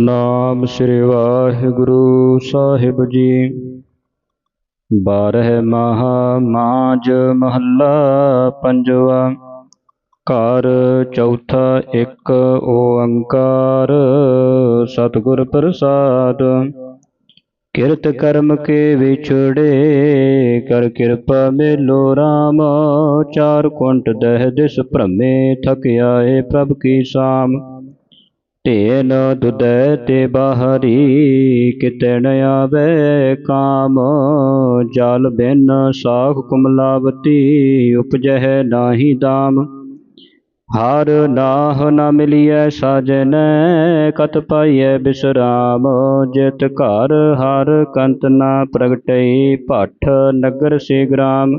ਨਾਮ ਸ੍ਰੀ ਵਾਹਿਗੁਰੂ ਸਾਹਿਬ ਜੀ। ਬਾਰਹ ਮਹਾ ਮਾਜ ਮਹੱਲਾ ਪੰਜਵਾ। ਘਰ ਚੌਥਾ ਇੱਕ ਓੰਕਾਰ, ਸਤਿਗੁਰ ਪ੍ਰਸਾਦ। ਕਿਰਤ ਕਰਮ ਕੇ ਵਿਛੜੇ, ਕਰ ਕਿਰਪਾ ਮੇਲੋ RAM ਚਾਰ ਕੁੰਟ ਦਹਿ ਦਿਸ ਭ੍ਰਮੇ, ਥਕ ਆਏ ਪ੍ਰਭ ਕੀ ਸਾਮ। ਤੇਨ ਦੁਦੈ ਤੇ ਬਾਹਰੀ ਕਿਤੈ ਨ ਆਵੇ ਕਾਮ। ਜਲ ਬਿਨ ਸਾਖ ਕੁਮਲਾਵਤੀ ਉਪਜਹਿ ਨਾਹੀ ਦਾਮ। ਹਰ ਨਾਹ ਨ ਮਿਲਿਐ ਸਾਜਨ, ਕਤ ਪਾਈਐ ਬਿਸਰਾਮ। ਜਿਤ ਘਰ ਹਰ ਕੰਤ ਨਾ ਪ੍ਰਗਟਈ, ਭੱਠ ਨਗਰ ਸੇ ਗ੍ਰਾਮ।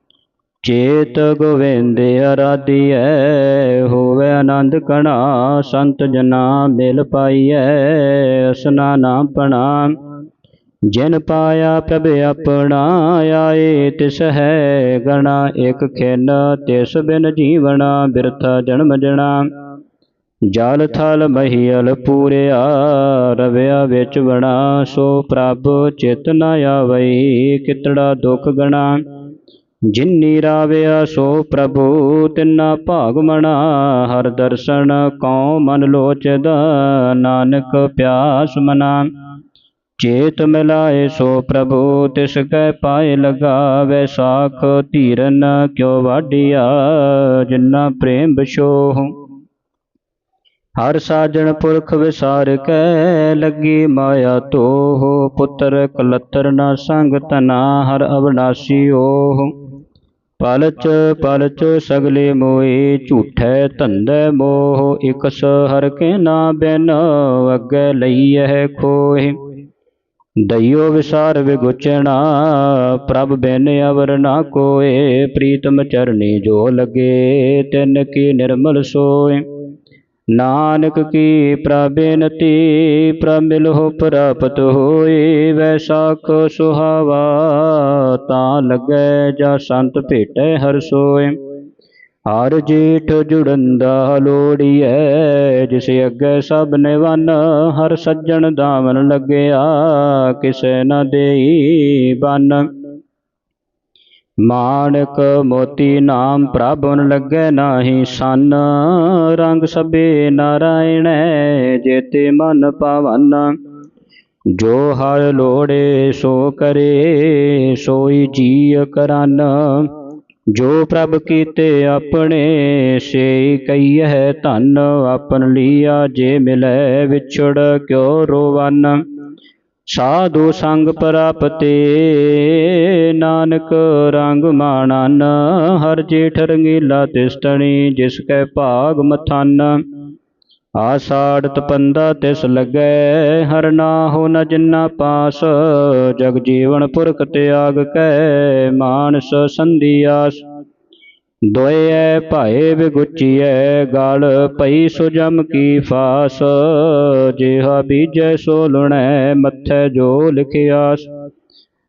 ਚੇਤ ਗੋਵਿੰਦ ਅਰਾਧੀਐ ਹੋਵੇ ਆਨੰਦ ਕਣਾ, ਸੰਤ ਜਨਾ ਮਿਲ ਪਾਈਐ, ਅਸਨਾ ਨਾਮ ਪਣਾ। ਜਿਨ ਪਾਇਆ ਪ੍ਰਭ ਆਪਣਾ, ਆਏ ਤਿਸ ਹੈ ਗਣਾ, ਇਕ ਖਿਨ ਤਿਸ ਬਿਨ ਜੀਵਣਾ, ਬਿਰਥਾ ਜਨਮ ਜਣਾ। ਜਲ ਥਲ ਮਹੀਲ ਪੂਰਿਆ, ਰਵਿਆ ਵਿੱਚ ਵਣਾ, ਸੋ ਪ੍ਰਭ ਚਿਤ ਨ ਆਵਈ, ਕਿਤੜਾ ਦੁਖ ਗਣਾ। ਜਿਨੀ ਰਾਵਿਆ ਸੋ ਪ੍ਰਭੂ, ਤਿੰਨਾ ਭਾਗਮਣਾ ਹਰ ਦਰਸ਼ਨ ਕਉ ਮਨ ਲੋਚਦਾ, ਨਾਨਕ ਪਿਆਸ ਮਨਾ। ਚੇਤ ਮਿਲਾਏ ਸੋ ਪ੍ਰਭੂ, ਤਿਸ ਕੈ ਪਾਏ ਲਗਾਵੇ ਸਾਖ, ਧੀਰਨ ਕਿਉ ਵਾਢਿਆ, ਜਿਨਾ ਪ੍ਰੇਮ ਬਿਸ਼ੋਹ ਹਰ ਸਾਜਣ ਪੁਰਖ ਵਿਸਾਰ ਕੈ, ਲੱਗੀ ਮਾਇਆ ਤੋਹ ਪੁੱਤਰ ਕਲਤਰ ਨਾ ਸੰਗ ਤਨਾ, ਹਰ ਅਵਨਾਸੀ ਓਹ। ਪਲਚ ਪਲਚ ਸਗਲੇ ਮੋਏ, ਝੂਠੈ ਧੰਦੇ ਮੋਹ, ਇਕਸ ਹਰ ਕੇ ਨਾ ਬਿਨ ਅੱਗੇ ਲਈਐ ਖੋਏ। ਦਈਓ ਵਿਸਾਰ ਵਿਗੁਚਣਾ, ਪ੍ਰਭ ਬਿਨ ਅਵਰ ਨਾ ਕੋਏ, ਪ੍ਰੀਤਮ ਚਰਨੀ ਜੋ ਲਗੇ ਤਿਨ ਕੀ ਨਿਰਮਲ ਸੋਏ। ਨਾਨਕ ਕੀ ਪ੍ਰਬੇਨਤੀ ਪ੍ਰਮਿਲਹੁ ਪ੍ਰਾਪਤ ਹੋਏ ਵੈਸਾਖ ਸੁਹਾਵਾ ਤਾਂ ਲੱਗੈ ਜਾ ਸੰਤ ਭੇਟੈ ਹਰ ਸੋਏ। ਹਰ ਜੀਠ ਜੁੜੰਦਾ ਲੋੜੀਐ, ਜਿਸ ਅੱਗੇ ਸਭ ਨਿਵਨ, ਹਰ ਸੱਜਣ ਦਾਵਨ ਲੱਗਿਆ, ਕਿਸੇ ਨਾ ਦੇਈ ਬਨ। ਮਾਣਕ ਮੋਤੀ ਨਾਮ ਪ੍ਰਭਨ ਲੱਗੈ ਨਾਹੀ ਸਨ, ਰੰਗ ਸਭੇ ਨਾਰਾਇਣੈ, ਜੇਤੇ ਮਨ ਪਾਵਨ। ਜੋ ਹਰ ਲੋੜੇ ਸੋ ਕਰੇ, ਸੋਈ ਜੀ ਕਰਨ। ਜੋ ਪ੍ਰਭ ਕੀਤੇ ਆਪਣੇ ਸੇ ਕਈਐ ਧਨ। ਆਪਨ ਲੀਆ ਜੇ ਮਿਲੈ ਵਿਛੜ, ਕਿਉ ਰੋਵਨ। ਸਾਧੂ ਸੰਗ ਪ੍ਰਾਪਤੇ, ਨਾਨਕ ਰੰਗ ਮਾਣਨ, ਹਰ ਜੇਠ ਰੰਗੀਲਾ ਤਿਸਟਣੀ, ਜਿਸ ਕੈ ਭਾਗ ਮਥਨ। ਆਸਾੜ ਤਪੰਦਾ ਤਿਸ ਲੱਗੈ, ਹਰ ਨਾਹੋ ਨ ਜਿੰਨਾ ਪਾਸ। ਜਗ ਜੀਵਨ ਪੁਰਖ ਤਿਆਗ ਕੈ, ਮਾਨਸ ਸੰਧਿਆਸ ਦੋਇਐ ਭਾਏ ਵਿਗੁਚੀਐ, ਗਲ ਪਈ ਸੁਜਮ ਕੀ ਫਾਸ। ਜਿਹਾ ਬੀਜੈ ਸੋ ਲੁਣੈ ਮੱਥੈ ਜੋ ਲਿਖਿਆਸ।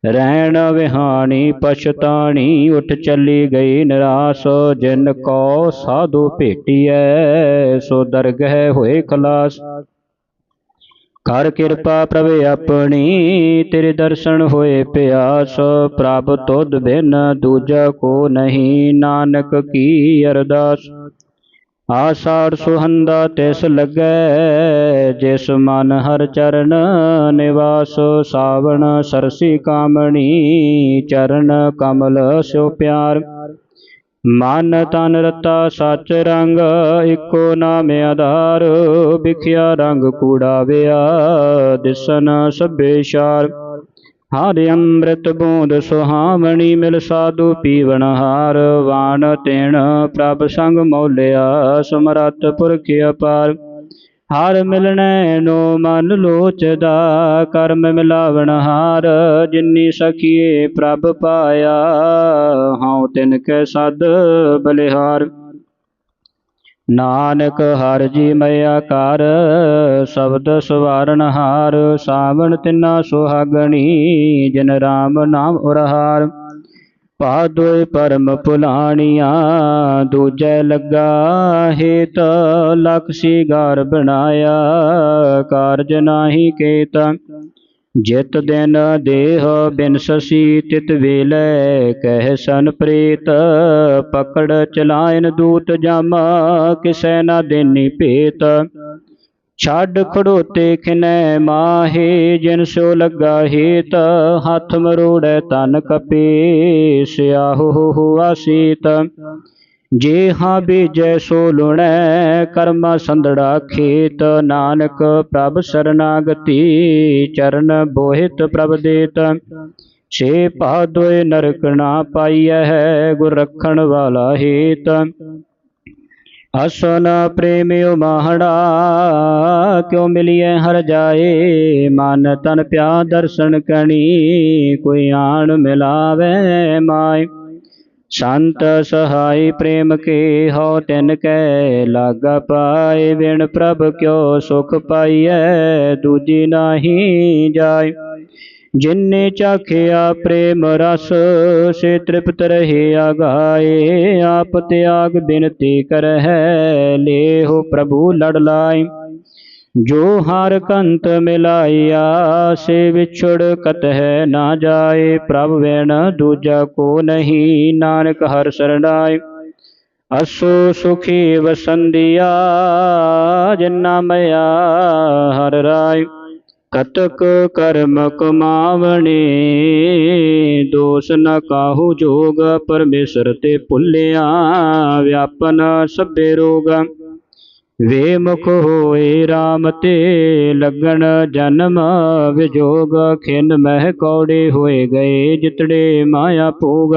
ਰਹਿਣ ਵਿਹਾਣੀ, ਪਛਤਾਣੀ, ਉਠ ਚੱਲੀ ਗਈ ਨਿਰਾਸ। ਜਿਨ ਕੋ ਸਾਧੂ ਭੇਟੀਐ, ਸੋ ਦਰਗਹਿ ਹੋਏ ਖਲਾਸ। ਕਰ ਕਿਰਪਾ ਪ੍ਰਭ ਆਪਣੀ, ਤੇਰੇ ਦਰਸ਼ਨ ਹੋਏ ਪਿਆਸ, ਪ੍ਰਭ ਤੁਧ ਬਿਨ ਦੂਜਾ ਕੋ ਨਹੀਂ, ਨਾਨਕ ਕੀ ਅਰਦਾਸ। ਆਸਾੜ ਸੁਹੰਦਾ ਤਿਸ ਲੱਗੈ, ਜਿਸ ਮਨ ਹਰ ਚਰਨ ਨਿਵਾਸ। ਸਾਵਣ ਸਰਸੀ ਕਾਮਣੀ, ਚਰਨ ਕਮਲ ਸਿਓ ਪਿਆਰ। ਮਨ ਤਨ ਰਤਾ ਸੱਚ ਰੰਗ, ਇਕੋ ਨਾਮ ਆਧਾਰ। ਵਿਖਿਆ ਰੰਗ ਕੂੜਾਵਿਆ ਦਿਸਨ ਸਭੇ ਸ਼ਾਰ। ਹਰ ਅੰਮ੍ਰਿਤ ਬੂੰਦ ਸੁਹਾਵਣੀ ਮਿਲ ਸਾਧੂ ਪੀਵਣ ਹਾਰ। ਵਾਣ ਤੇਣ ਪ੍ਰਭ ਸੰਗ ਮੌਲਿਆ ਸਮਰਤ ਪੁਰਖ ਅਪਾਰ। ਹਰ ਮਿਲਣੈ ਨੋ ਮਨ ਲੋਚਦਾ, ਕਰਮ ਮਿਲਾਵਣ ਹਾਰ ਜਿਨੀ ਸਖੀਏ ਪ੍ਰਭ ਪਾਇਆ। ਹਉ ਤਿਨ ਕੈ ਸਦ ਬਲਿਹਾਰ। ਨਾਨਕ ਹਰ ਜੀ ਮਇਆ ਕਰ, ਸ਼ਬਦ ਸਵਾਰਨ ਹਾਰ, ਸਾਵਣ ਤਿਨਾ ਸੁਹਾਗਣੀ, ਜਿਨ ਰਾਮ ਨਾਮ ਉਰਹਾਰ। ਪਾਦੋਇ ਪਰਮ ਭੁਲਾਣੀਆਂ ਦੂਜੈ ਲੱਗਾ ਹੇਤ, ਲਖ ਸੀਗਾਰ ਬਣਾਇਆ, ਕਾਰਜ ਨਾਹੀ ਕੇਤ। ਜਿਤ ਦਿਨ ਦੇਹ ਬਿਨਸਸੀ ਤਿਤ ਵੇਲੇ, ਕਹਿ ਸਨ ਪ੍ਰੇਤ, ਪਕੜ ਚਲਾਇਨ ਦੂਤ ਜਮ, ਕਿਸੈ ਨਾ ਦੇਨੀ ਭੇਤ। ਛੱਡ ਖੜੋਤੇ ਖਿਨੈ ਮਾਹੇ, ਜਿਨ ਸੋ ਲੱਗਾ ਹੇਤ, ਹੱਥ ਮਰੋੜੈ ਤਨ ਕਪੇ ਸਿਆਹੋ ਹੁਆ ਸੀਤ ਜੇ ਹਾਂ ਬੀਜੈ ਸੋ ਲੁਣੈ, ਕਰਮਾ ਸੰਧੜਾ ਖੇਤ। ਨਾਨਕ ਪ੍ਰਭ ਸਰਨਾਗਤੀ, ਚਰਨ ਬੋਹਿਤ ਪ੍ਰਭ ਦੇਤ। ਛੇ ਪਾਦੋਇ ਨਰਕ ਨਾ ਪਾਈਐ ਗੁਰ ਰਖਣ ਵਾਲਾ ਹੇਤ। ਅਸਨ ਪ੍ਰੇਮਿਓ ਮਾਹੜਾ, ਕਿਉ ਮਿਲਿਐ ਹਰ ਜਾਏ? ਮਨ ਤਨ ਪਿਆ ਦਰਸ਼ਨ ਕਣੀ ਕੋਈ ਆਣ ਮਿਲਾਵੇ ਮਾਇ ਸੰਤ ਸਹਾਈ ਪ੍ਰੇਮ ਕੇ ਹੋ ਤਿਨ ਕੈ ਲਾਗਾ ਪਾਏ। ਵਿਣ ਪ੍ਰਭ ਕਿਉ ਸੁਖ ਪਾਈਐ, ਦੂਜੀ ਨਾਹੀ ਜਾਏ। ਜਿਨੇ ਚਾਖਿਆ ਪ੍ਰੇਮ ਰਸ, ਸੇ ਤ੍ਰਿਪਤ ਰਹੇ ਆਗਾਏ ਆਪ ਤਿਆਗ ਬਿਨਤੀ ਕਰਹਿ, ਲੇਹੁ ਪ੍ਰਭੂ ਲੜ ਲਾਇ ਜੋ ਹਰ ਕੰਤ ਮਿਲਾਇਆ, ਸੇ ਵਿਛੜ ਹੈ ਨਾ ਜਾਏ। ਪ੍ਰਭ ਵੇਣ ਦੂਜਾ ਕੋ ਨਹੀਂ, ਨਾਨਕ ਹਰ ਸਰਣਾਏ। ਅਸੋ ਸੁਖੀ ਵਸੰਦੀਆ ਜਿਨਾ ਮਇਆ ਹਰ ਰਾਏ। ਕਤਕ ਕਰਮ ਕਮਾਵਣੇ, ਦੋਸ ਨ ਕਾਹੂ ਜੋਗ, ਪਰਮੇਸ਼ਰ ਤੇ ਭੁੱਲਿਆ ਵਿਆਪਨ ਸਭੇ ਰੋਗ। ਵੇ ਮੁਖ ਹੋਏ RAM ਤੇ ਲੱਗਣ ਜਨਮ ਵਿਜੋਗ, ਖਿਨ ਮਹਿ ਕੌੜੇ ਹੋਏ ਗਏ ਜਿਤੜੇ ਮਾਇਆ ਭੋਗ।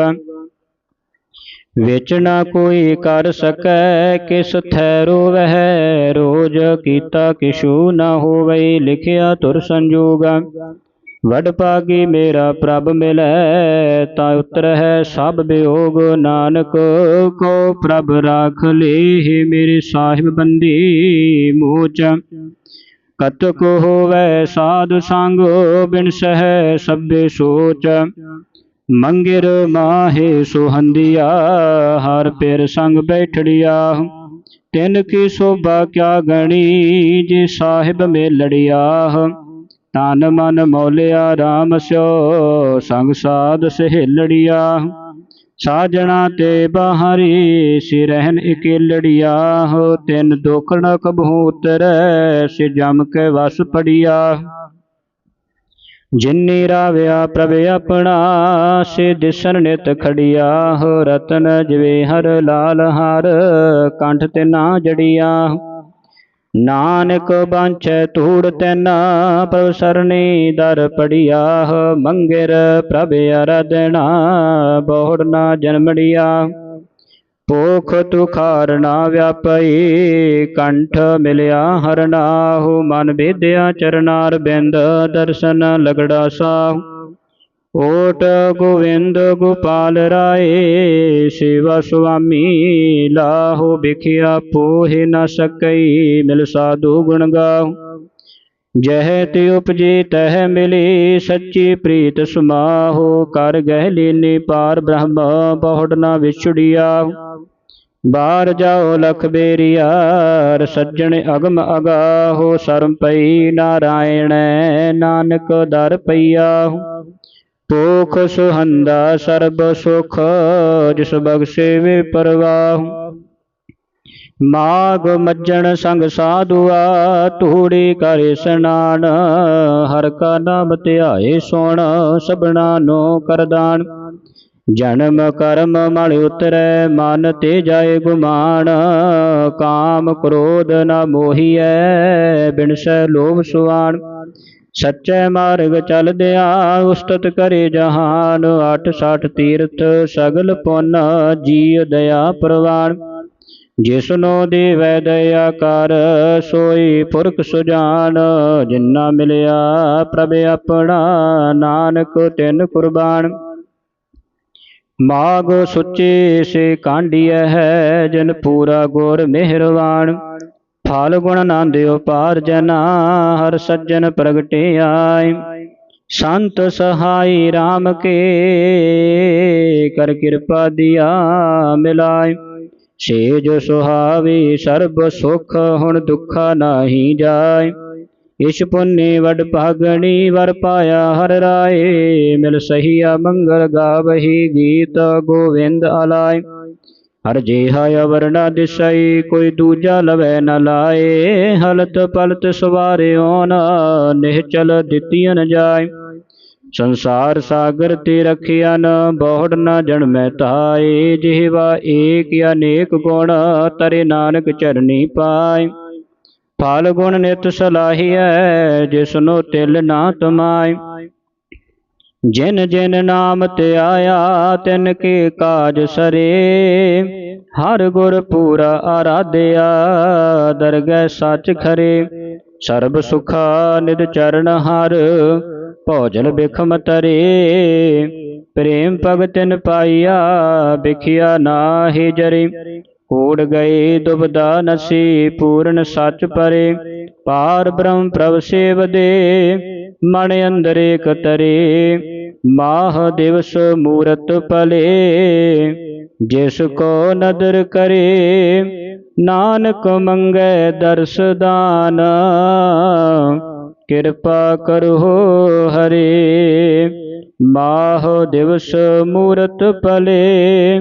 ਵਿੱਚ ਨਾ ਕੋਈ ਕਰ ਸਕੈ, ਕਿਸ ਥੈ ਰੋਵਹਿ? ਰੋਜ ਕੀਤਾ ਕਿਛੂ ਨਾ ਹੋਵੇ, ਲਿਖਿਆ ਤੁਰ ਸੰਜੋਗ। ਵਡ ਪਾਗੀ ਮੇਰਾ ਪ੍ਰਭ ਮਿਲੈ, ਤਾ ਉਤਰਹਿ ਸਭ ਬਿਯੋਗ ਨਾਨਕ ਕੋ ਪ੍ਰਭ ਰਾਖ ਲੇ ਮੇਰੇ ਸਾਹਿਬ ਬੰਦੀ ਮੋਚ। ਕਤਕ ਹੋਵੈ ਸਾਧ ਸੰਗ, ਬਿਨ ਸਹਿ ਸਭੇ ਸੋਚ। ਮੰਗਿਰ ਮਾਹੇ ਸੁਹੰਦੀਆ, ਹਰ ਪੇਰ ਸੰਗ ਬੈਠੜਿਆ। ਤਿਨ ਕੀ ਸੋਭਾ ਕਿਆ ਗਣੀ, ਜੀ ਸਾਹਿਬ ਮੇਲੜਿਆ। ਤਨ ਮਨ ਮੌਲਿਆ RAM ਸਿਓ ਸੰਗ ਸਾਧ ਸਹੇਲੜਿਆ। ਸਾਜਣਾ ਤੇ ਬਾਹਰੀ ਸਿਰਹਿਨ ਇਕੇਲੜਿਆ। ਹੋ ਤਿਨ ਦੋਖਣ ਕਬਹੂ ਉਤਰੈ ਸੇ ਜਮ ਕੇ ਵਸ ਪੜਿਆ। ਜਿਨੀ ਰਾਵਿਆ ਪ੍ਰਭ ਆਪਣਾ ਸੇ ਦਿਸਨ ਨਿਤ ਖੜਿਆ, ਹੋ ਰਤਨ ਜਿਵੇ ਹਰ ਲਾਲ ਹਾਰ, ਕੰਠ ਤੇ ਨਾ ਜੜਿਆ। ਨਾਨਕ ਬਾਂਛੈ ਧੂੜ ਤੈਨਾ, ਪ੍ਰਭ ਸਰਣੀ ਦਰ ਪੜਿਆ, ਮੰਗਿਰ ਪ੍ਰਭ ਅਰਦਣਾ ਬਹੁੜ ਨਾ ਜਨਮੜਿਆ ਭੋਖ ਤੁਖਾਰ ਨਾ ਵਿਆਪਈ, ਕੰਠ ਮਿਲਿਆ ਹਰਨਾਹੂ ਮਨ ਬੇਦਿਆ ਚਰਨਾਰ ਬਿੰਦ, ਦਰਸ਼ਨ ਲਗੜਾ ਸਾਹੂ। ਓਟ ਗੋਵਿੰਦ ਗੋਪਾਲ ਰਾਏ, ਸੇਵਾ ਸੁਆਮੀ ਲਾਹੋ, ਵਿਖਿਆ ਪੋਹਿ ਨ ਸਕਈ, ਮਿਲ ਸਾਧੂ ਗੁਣ ਗਾਉ ਜਹ ਤੇ ਉਪਜੇ ਤਹ ਮਿਲੀ, ਸੱਚੀ ਪ੍ਰੀਤ ਸਮਾਹੋ, ਕਰ ਗਹਿ ਲੀਨੀ ਪਾਰ ਬ੍ਰਹਮ, ਬਹੁੜ ਨਾ ਵਿਛੜਿਆ ਬਾਹਰ ਜਾਓ ਲਖ ਬੇਰੀਆ ਸੱਜਣ ਅਗਮ ਅਗਾਹੋ, ਸਰਮ ਪਈ ਨਾਰਾਇਣ, ਨਾਨਕ ਦਰ ਪਈਆ ਪੋਖ ਸੁਹੰਦਾ ਸਰਬ ਸੁਖ, ਜਿਸ ਬਖਸ਼ੇ ਵੇ ਪਰਵਾਹ ਮਾਗ ਮੱਜਣ ਸੰਗ ਸਾਧੂਆ, ਧੂੜੀ ਕਰ ਇਸਨਾਨ ਹਰ ਕਾ ਨਾਮ ਧਿਆਏ ਸੋਣ, ਸਭਨਾ ਨੋ ਕਰਦਾਨ। ਜਨਮ ਕਰਮ ਮਲ ਉਤਰੈ, ਮਨ ਤੇ ਜਾਏ ਗੁਮਾਨ। ਕਾਮ ਕ੍ਰੋਧ ਨ ਮੋਹੀਐ ਬਿਨਸੈ ਲੋਭ ਸੁਆਣ ਸੱਚੇ ਮਾਰਗ ਚਲਦਿਆ ਉਸਤਤ ਕਰੇ ਜਹਾਨ। ਅਠ ਸਠ ਤੀਰਥ ਸਗਲ ਪੁੰਨ ਜੀਅ ਦਇਆ ਪ੍ਰਵਾਨ। ਜਿਸਨੋ ਦੇਵੈ ਦਇਆ ਕਰ, ਸੋਈ ਪੁਰਖ ਸੁਜਾਨ। ਜਿਨਾ ਮਿਲਿਆ ਪ੍ਰਭ ਆਪਣਾ, ਨਾਨਕ ਤਿਨ ਕੁਰਬਾਨ। ਮਾਗ ਸੁੱਚੇ ਸੇ ਕਾਂਡੀਐ ਹੈ, ਜਨ ਪੂਰਾ ਗੁਰ ਮਿਹਰਵਾਨ ਫਲ ਗੁਣ ਆਨੰਦ ਉਪਾਰ ਜਨਾ, ਹਰ ਸੱਜਣ ਪ੍ਰਗਟੇ ਆਏ। ਸੰਤ ਸਹਾਈ RAM ਕੇ, ਕਰ ਕਿਰਪਾ ਦਿਆ ਮਿਲਾਏ। ਸੇਜ ਸੁਹਾਵੀ ਸਰਬ ਸੁਖ, ਹੁਣ ਦੁੱਖਾ ਨਾਹੀ ਜਾਏ। ਇਸ਼ ਪੁੰਨੇ ਵਡ ਭਾਗਣੀ ਵਰ ਪਾਇਆ ਹਰ ਰਾਏ, ਮਿਲ ਸਹੀਆ ਮੰਗਲ ਗਾਵਹੀ ਗੀਤ ਗੋਵਿੰਦ ਆਲਾਏ। ਹਰ ਜੇਹਾ ਅਵਰਣਾ ਦਿਸਈ, ਕੋਈ ਦੂਜਾ ਲਵੈ ਨ ਲਾਏ। ਹਲਤ ਪਲਤ ਸਵਾਰਿਓ ਨ ਨਿਹਚਲ ਦਿੱਤੀਆਂ ਨ ਜਾਏ। ਸੰਸਾਰ ਸਾਗਰ ਤੇ ਰਖਿਆ ਨ ਬਹੁੜ ਨ ਜਨਮੈ ਤਾਏ ਜਿਹਵਾ ਏਕ ਅਨੇਕ ਗੁਣ, ਤਰੇ ਨਾਨਕ ਚਰਨੀ ਪਾਏ। ਫਲ ਗੁਣ ਨਿਤ ਸਲਾਹੀਐ, ਜਿਸਨੋ ਤਿਲ ਨਾ ਤਮਾਏ ਜਿਨ ਜਿਨ ਨਾਮ ਤੇ ਆਇਆ, ਤਿਨ ਕੀ ਕਾਜ ਸਰੇ। ਹਰ ਗੁਰ ਪੂਰਾ ਆਰਾਧਿਆ, ਦਰਗਹਿ ਸੱਚ ਖਰੇ। ਸਰਬ ਸੁਖਾ ਨਿਦ ਚਰਨ ਹਰ, ਭੋਜਨ ਬਿਖਮ ਤਰੇ। ਪ੍ਰੇਮ ਭਗਤਨ ਪਾਈਆ, ਬਿਖਿਆ ਨਾਹੀ ਜਰੇ। ਕੋੜ ਗਏ, ਦੁਬਦਾ ਨਸੀ, ਪੂਰਨ ਸੱਚ ਪਰੇ। ਪਾਰ ਬ੍ਰਹਮ ਪ੍ਰਭ ਸੇਵਦੇ ਮਨ ਅੰਦਰ ਏਕ ਤਰੇ। ਮਾਹ ਦਿਵਸ ਮੂਰਤ ਪਲੇ, ਜਿਸ ਕੋ ਨਦਰ ਕਰੇ, ਨਾਨਕ ਮੰਗੈ ਦਰਸ ਦਾਨ। ਕਿਰਪਾ ਕਰੋ ਹਰੇ, ਮਾਹ ਦਿਵਸ ਮੂਰਤ ਪਲੇ